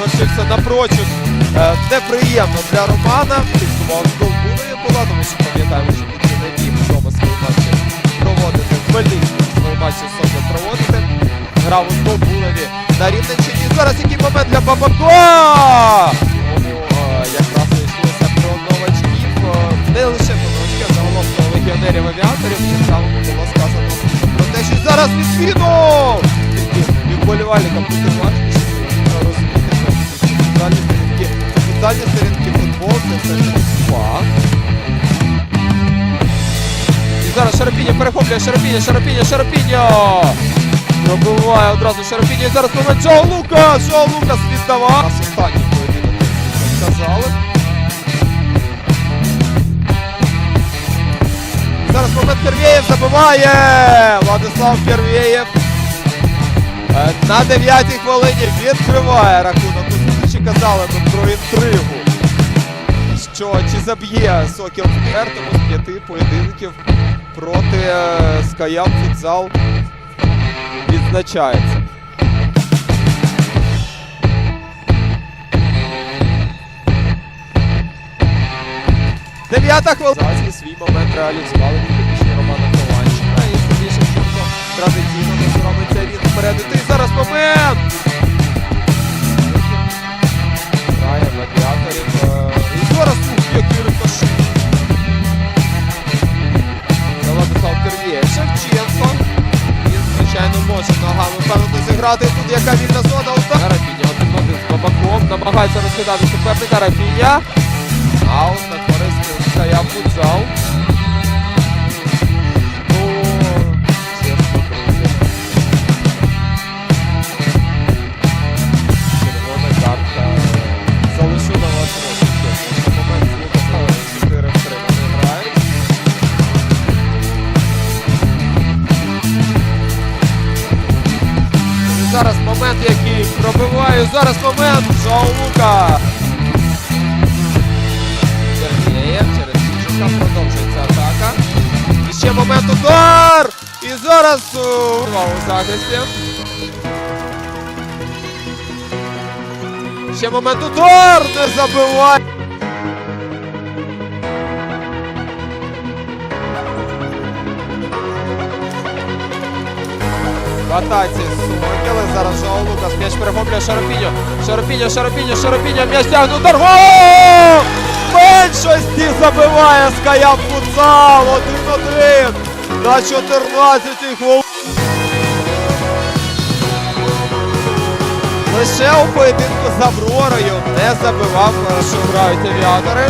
епізод, напрочуд неприємно для Романа. Гол Булеві була, тому що пам'ятаємо, що він не міг вдома свої матчі проводити. В Хмельницькому свої матчі собі проводити. Грав у Булеві на Рівненщині. Зараз який момент для Бабако! Тому е, якраз йшлося про новачків. Не лише про новачків, а загалом про легіонерів авіаторів. Тим самим було сказано про те, що зараз відкинув! І вболівальникам буде важче соціальні сторінки футбол це все факт. І зараз Шарапіння перехоплює Шарапіння, Шарапіння, Шарапіння! Пробиває одразу Шарапіння. І зараз момент Джоу Лукас! Джоу Лукас віддавав. Нас останній поєдинок, як сказали. Зараз момент Кервєєв забиває! Владислав Кервєєв. Е, На 9-й хвилині відкриває рахунок. Казали ми про інтригу. Що чи заб'є Сокіл в з п'яти поєдинків проти е, Скаяп футзал відзначається. Дев'ята хвилина. Зараз і свій момент реалізували підопічні Романа Ковальчика. І Сергій Шевченко традиційно не соромиться він вперед. І зараз момент! Бабаком. Намагається розкидати суперника Рафіня. Аут на користь Ская футзал. Ну, удар! І зараз е, у захисті. Ще момент удар! Не забивай! В атаці Сокіли. Зараз Жао Лукас. М'яч перехоплює Шарапіньо. Шарапіньо, Шарапіньо, Шарапіньо. М'яч тягне. Удар. Гол! Меншості забиває Скаяп футзал. 1-1 на 14-й хвилині. Лише у поєдинку з Авророю не забивав, що грають авіатори.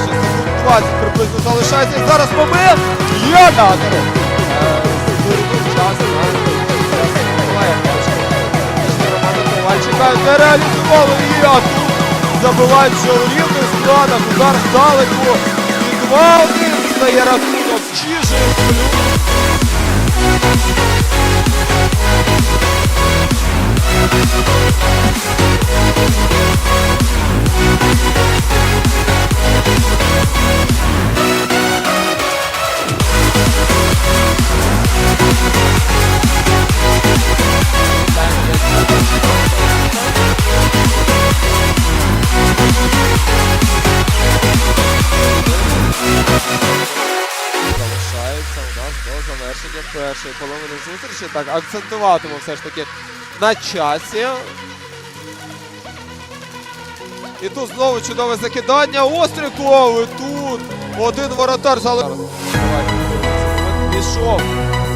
Секунд 20 приблизно залишається. Зараз момент. Є авіатори. Ковальчика не реалізували і а тут забивають у рівних складах. Удар здалеку. 2-1 стає рахунок. Чижик першої половини зустрічі. Так, акцентуватиму все ж таки на часі. І тут знову чудове закидання. Остріков. Тут один воротар залишився. Пішов.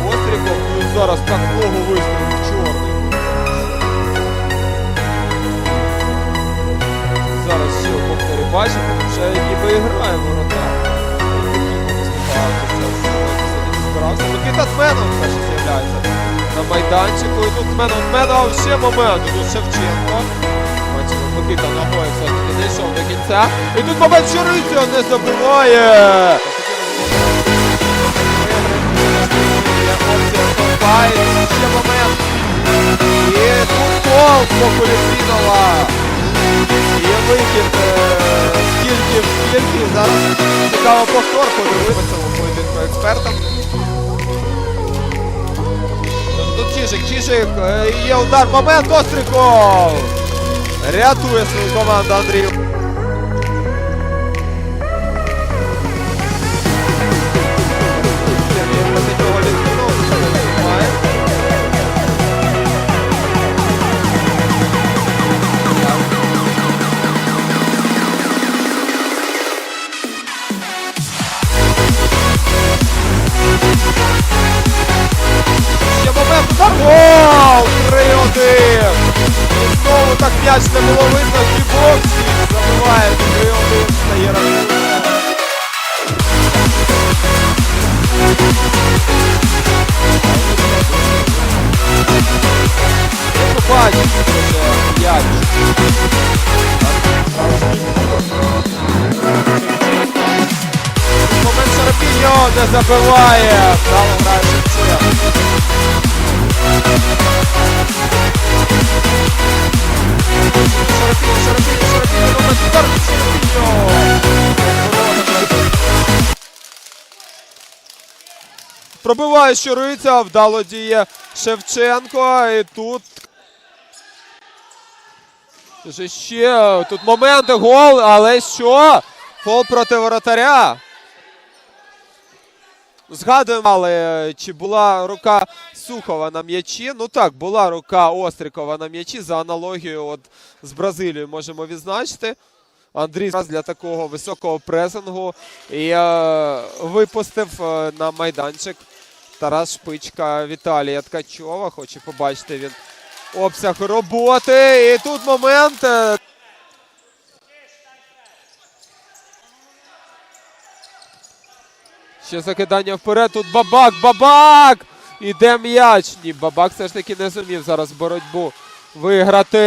Остріков. Ну зараз так ногу виставив чорний. Зараз ще у повторі бачимо, вже ніби і грає воротар. Збирався. Микита Зменов перший з'являється на майданчику. І тут Зменов, Зменов, ще момент. Тут Шевченко. Бачимо, Микита ногою все-таки не йшов до кінця. І тут момент Чориця не забиває. Ще момент. І тут з боку Є вихід е, скільки скільки. Зараз цікаво повтор подивитися у поєдинку експертам. Тут ті Чижик, Чижик, е, є удар, момент, Остриков! Рятує свою команду Андрій. 3-1! Знову так м'яч не було видно. Кібоксі забиває 3-1. Стає рахунок. Я побачив, що це м'яч. Момент Шарапіньо не забиває. Грає Пробиває Щуриця, вдало діє Шевченко. І тут. Вже ще тут моменти гол, але що? Фол проти воротаря. Згадуємо, чи була рука Сухова на м'ячі? Ну так, була рука Острикова на м'ячі. За аналогією от з Бразилією можемо відзначити. Андрій для такого високого пресингу і е, випустив е, на майданчик Тарас Шпичка Віталія Ткачова. Хоче побачити він обсяг роботи. І тут момент. е, Ще закидання вперед. Тут бабак, бабак! Іде м'яч. Ні, бабак все ж таки не зумів зараз боротьбу виграти.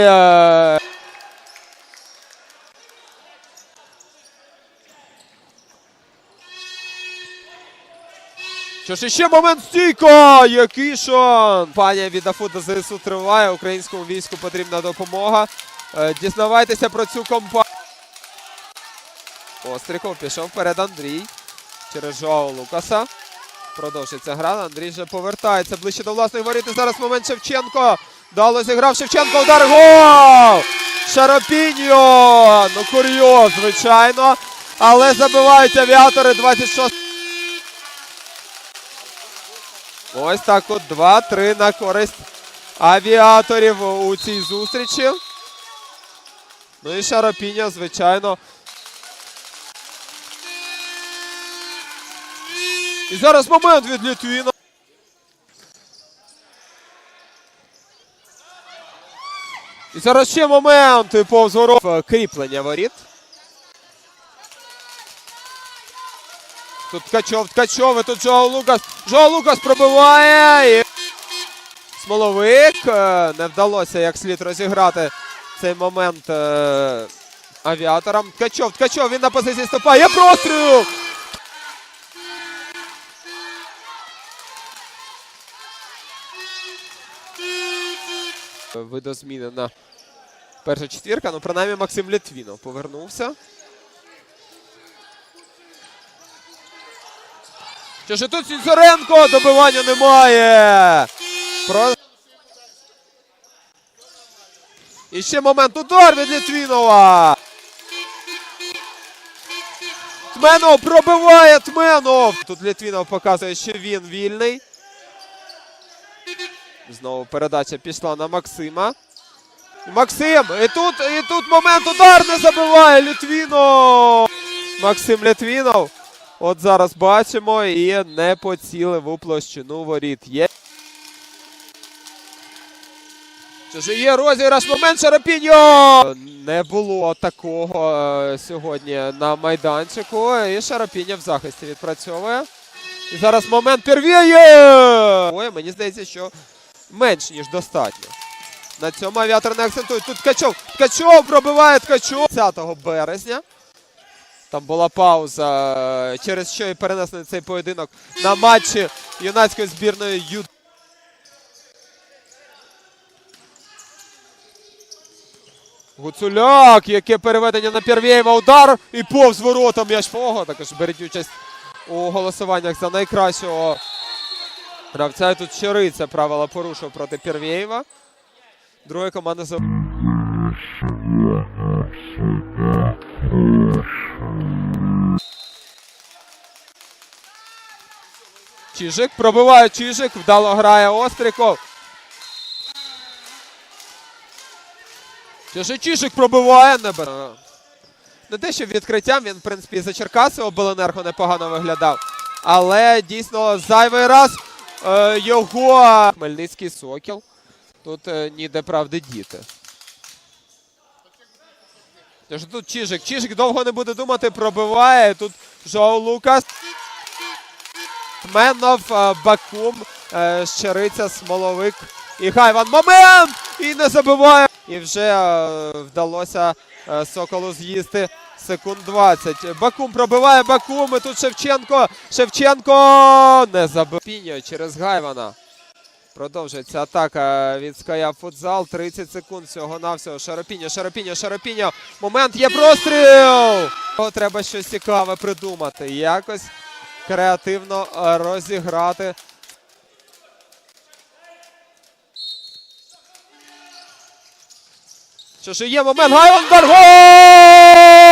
Що ж ще момент стійка! Який шон! Пані від АФУ до ЗСУ триває. Українському війську потрібна допомога. Е, Дізнавайтеся про цю компанію. Остриков пішов вперед Андрій. Через Жоау Лукаса. Продовжується гра. Андрій вже повертається ближче до власної воріт. І Зараз момент Шевченко. Дало зіграв Шевченко. Удар гол! Шаропіньо! Ну курйоз, звичайно. Але забивають авіатори 26. Ось так от 2-3 на користь авіаторів у цій зустрічі. Ну і Шаропіньо, звичайно. І зараз момент від Літвіна. І зараз ще момент повз Кріплення воріт. Тут Ткачов, Ткачов, і тут Жоа Лукас. Жоа Лукас пробиває. І... Смоловик. е, Не вдалося як слід розіграти цей момент е, авіаторам. Ткачов, Ткачов, він на позиції ступає. Простріл! Видозмінена перша четвірка. Ну, принаймні Максим Літвінов повернувся. Що ж тут Сінцоренко добивання немає. Про... І ще момент удар від Літвінова. Тменов пробиває Тменов. Тут Літвінов показує, що він вільний. Знову передача пішла на Максима. Максим! І тут, і тут момент удар не забиває Літвінов. Максим Літвінов. От зараз бачимо і не поцілив у площину воріт. Є. Ж є розіграш момент Шарапіньо! Не було такого е, сьогодні на майданчику. І Шарапіньо в захисті відпрацьовує. І зараз момент Первєє! Ой, мені здається, що менш ніж достатньо. На цьому авіатор не акцентує. Тут Ткачов. Ткачов пробиває Ткачов. 10 березня. Там була пауза, е, через що і перенесли цей поєдинок на матчі юнацької збірної Ю. Гуцуляк, яке переведення на Первєєва удар і повз воротом м'яч Також беріть участь у голосуваннях за найкращого Гравця тут Щириця правила порушив проти Пірвєєва. Друга команда за. Чижик пробиває Чижик, вдало грає Остріков. Чижик пробиває, не бере. Не те, що відкриттям він, в принципі, за Черкаси обленерго непогано виглядав. Але дійсно зайвий раз е, його Хмельницький сокіл. Тут е, ніде правди діти. Тож тут Чижик. Чижик довго не буде думати, пробиває. Тут Жоу Лукас. Тменов, е, Бакум, е, Щериця, Смоловик і Хайван. Момент! І не забиває. І вже е, вдалося Соколу з'їсти секунд 20. Бакум пробиває Бакум. І тут Шевченко. Шевченко не забив. Піньо через Гайвана. Продовжується атака від Ская Футзал. 30 секунд всього-навсього. Шарапіньо, Шарапіньо, Шарапіньо. Момент є простріл! Треба щось цікаве придумати. Якось креативно е, розіграти. Що ж є момент. Гайван Дарго!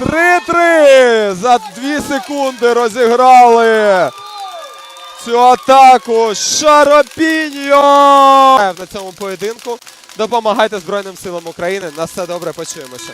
3-3! За 2 секунди розіграли цю атаку. Шаропіньо! На цьому поєдинку допомагайте Збройним силам України. На все добре, почуємося.